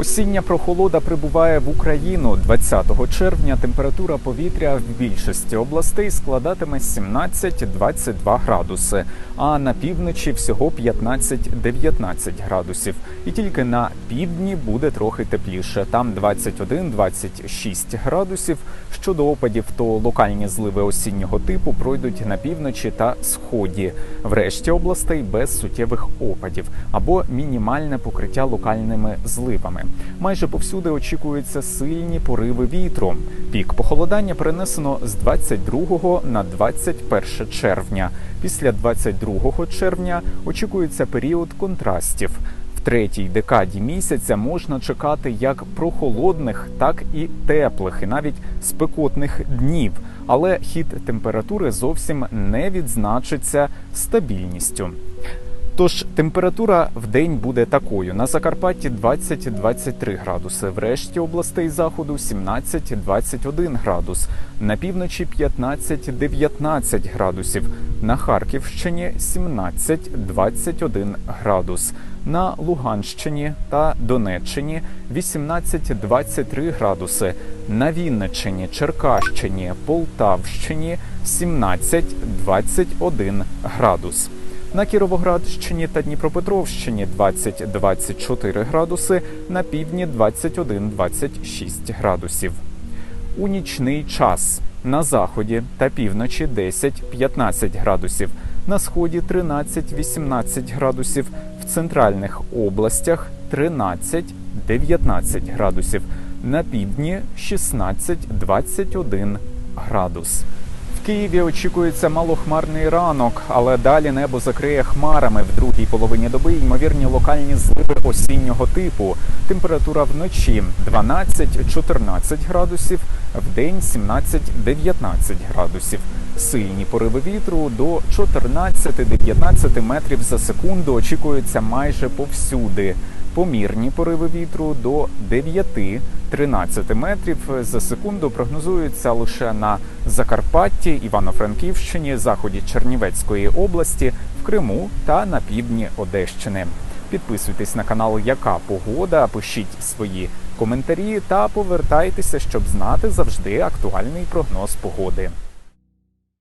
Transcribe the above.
Осіння прохолода прибуває в Україну 20 червня. Температура повітря в більшості областей складатиме 17-22 градуси, а на півночі всього 15-19 градусів. І тільки на півдні буде трохи тепліше. Там 21-26 градусів. Щодо опадів, то локальні зливи осіннього типу пройдуть на півночі та сході. Врешті областей без суттєвих опадів або мінімальне покриття локальними зливами. Майже повсюди очікуються сильні пориви вітру. Пік похолодання перенесено з 22 на 21 червня. Після 22 червня очікується період контрастів. В третій декаді місяця можна чекати як прохолодних, так і теплих, і навіть спекотних днів. Але хід температури зовсім не відзначиться стабільністю. Тож температура в день буде такою: на Закарпатті 20-23 градуси, в решті областей заходу 17-21 градус, на півночі 15-19 градусів, на Харківщині 17-21 градус, на Луганщині та Донеччині 18-23 градуси, на Вінниччині, Черкащині, Полтавщині 17-21 градус. На Кіровоградщині та Дніпропетровщині 20-24 градуси, на півдні 21-26 градусів. У нічний час на заході та півночі 10-15 градусів, на сході 13-18 градусів, в центральних областях 13-19 градусів, на півдні 16-21 градус. В Києві очікується малохмарний ранок, але далі небо закриє хмарами в другій половині доби. Ймовірні локальні зливи осіннього типу. Температура вночі 12-14 градусів, в день 17-19 градусів. Сильні пориви вітру до 14-19 метрів за секунду очікуються майже повсюди. Помірні пориви вітру до 9-13 метрів за секунду прогнозуються лише на Закарпатті, Івано-Франківщині, заході Чернівецької області, в Криму та на півдні Одещини. Підписуйтесь на канал Яка погода, пишіть свої коментарі та повертайтеся, щоб знати завжди актуальний прогноз погоди.